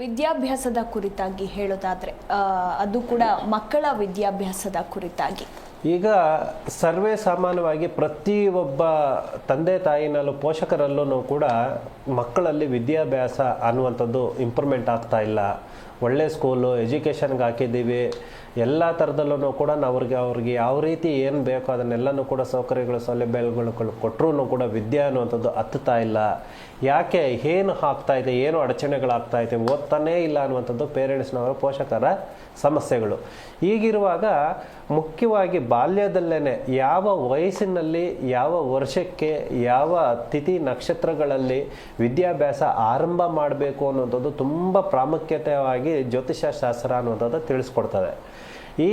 ವಿದ್ಯಾಭ್ಯಾಸದ ಕುರಿತಾಗಿ ಹೇಳೋದಾದರೆ ಅದು ಕೂಡ ಮಕ್ಕಳ ವಿದ್ಯಾಭ್ಯಾಸದ ಕುರಿತಾಗಿ. ಈಗ ಸರ್ವೇ ಸಾಮಾನ್ಯವಾಗಿ ಪ್ರತಿಯೊಬ್ಬ ತಂದೆ ತಾಯಿನಲ್ಲೂ ಪೋಷಕರಲ್ಲೂ ಕೂಡ ಮಕ್ಕಳಲ್ಲಿ ವಿದ್ಯಾಭ್ಯಾಸ ಅನ್ನುವಂಥದ್ದು ಇಂಪ್ರೂವ್ಮೆಂಟ್ ಆಗ್ತಾ ಇಲ್ಲ. ಒಳ್ಳೆ ಸ್ಕೂಲು, ಎಜುಕೇಷನ್ಗೆ ಹಾಕಿದ್ದೀವಿ, ಎಲ್ಲ ಥರದಲ್ಲೂ ಕೂಡ ಅವ್ರಿಗೆ ಅವ್ರಿಗೆ ಯಾವ ರೀತಿ ಏನು ಬೇಕೋ ಅದನ್ನೆಲ್ಲನೂ ಕೂಡ ಸೌಕರ್ಯಗಳು, ಸೌಲಭ್ಯಗಳು ಕೊಟ್ಟರು ಕೂಡ ವಿದ್ಯೆ ಅನ್ನುವಂಥದ್ದು ಹತ್ತುತ್ತಾ ಇಲ್ಲ. ಯಾಕೆ, ಏನು ಆಗ್ತಾ ಏನು ಅಡಚಣೆಗಳಾಗ್ತಾ ಇದೆ ಓದ್ತಾನೇ ಇಲ್ಲ ಅನ್ನುವಂಥದ್ದು ಪೇರೆಂಟ್ಸ್ನವರ ಪೋಷಕರ ಸಮಸ್ಯೆಗಳು. ಈಗಿರುವಾಗ ಮುಖ್ಯವಾಗಿ ಬಾಲ್ಯದಲ್ಲೇ ಯಾವ ವಯಸ್ಸಿನಲ್ಲಿ, ಯಾವ ವರ್ಷಕ್ಕೆ, ಯಾವ ತಿಥಿ ನಕ್ಷತ್ರಗಳಲ್ಲಿ ವಿದ್ಯಾಭ್ಯಾಸ ಆರಂಭ ಮಾಡಬೇಕು ಅನ್ನುವಂಥದ್ದು ತುಂಬ ಪ್ರಾಮುಖ್ಯತೆಯಾಗಿ ಜ್ಯೋತಿಷ ಶಾಸ್ತ್ರ ಅನ್ನುವಂಥದ್ದು ತಿಳಿಸ್ಕೊಡ್ತದೆ. ಈ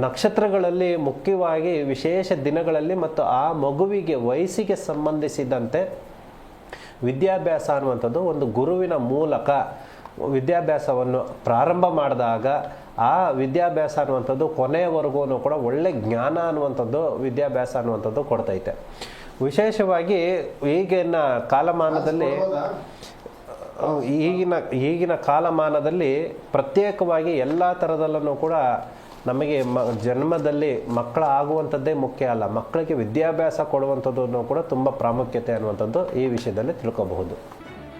ನಕ್ಷತ್ರಗಳಲ್ಲಿ ಮುಖ್ಯವಾಗಿ ವಿಶೇಷ ದಿನಗಳಲ್ಲಿ ಮತ್ತು ಆ ಮಗುವಿಗೆ ವಯಸ್ಸಿಗೆ ಸಂಬಂಧಿಸಿದಂತೆ ವಿದ್ಯಾಭ್ಯಾಸ ಅನ್ನುವಂಥದ್ದು ಒಂದು ಗುರುವಿನ ಮೂಲಕ ವಿದ್ಯಾಭ್ಯಾಸವನ್ನು ಪ್ರಾರಂಭ ಮಾಡಿದಾಗ ಆ ವಿದ್ಯಾಭ್ಯಾಸ ಅನ್ನುವಂಥದ್ದು ಕೊನೆಯವರೆಗೂ ಕೂಡ ಒಳ್ಳೆ ಜ್ಞಾನ ಅನ್ನುವಂಥದ್ದು ವಿದ್ಯಾಭ್ಯಾಸ ಅನ್ನುವಂಥದ್ದು ಕೊಡ್ತೈತೆ. ವಿಶೇಷವಾಗಿ ಈಗಿನ ಕಾಲಮಾನದಲ್ಲಿ ಈಗಿನ ಈಗಿನ ಕಾಲಮಾನದಲ್ಲಿ ಪ್ರತ್ಯೇಕವಾಗಿ ಎಲ್ಲ ಥರದಲ್ಲೂ ಕೂಡ ನಮಗೆ ಮ ಜನ್ಮದಲ್ಲಿ ಮಕ್ಕಳ ಆಗುವಂಥದ್ದೇ ಮುಖ್ಯ ಅಲ್ಲ. ಮಕ್ಕಳಿಗೆ ವಿದ್ಯಾಭ್ಯಾಸ ಕೊಡುವಂಥದ್ದು ಕೂಡ ತುಂಬ ಪ್ರಾಮುಖ್ಯತೆ ಅನ್ನುವಂಥದ್ದು ಈ ವಿಷಯದಲ್ಲಿ ತಿಳ್ಕೋಬಹುದು.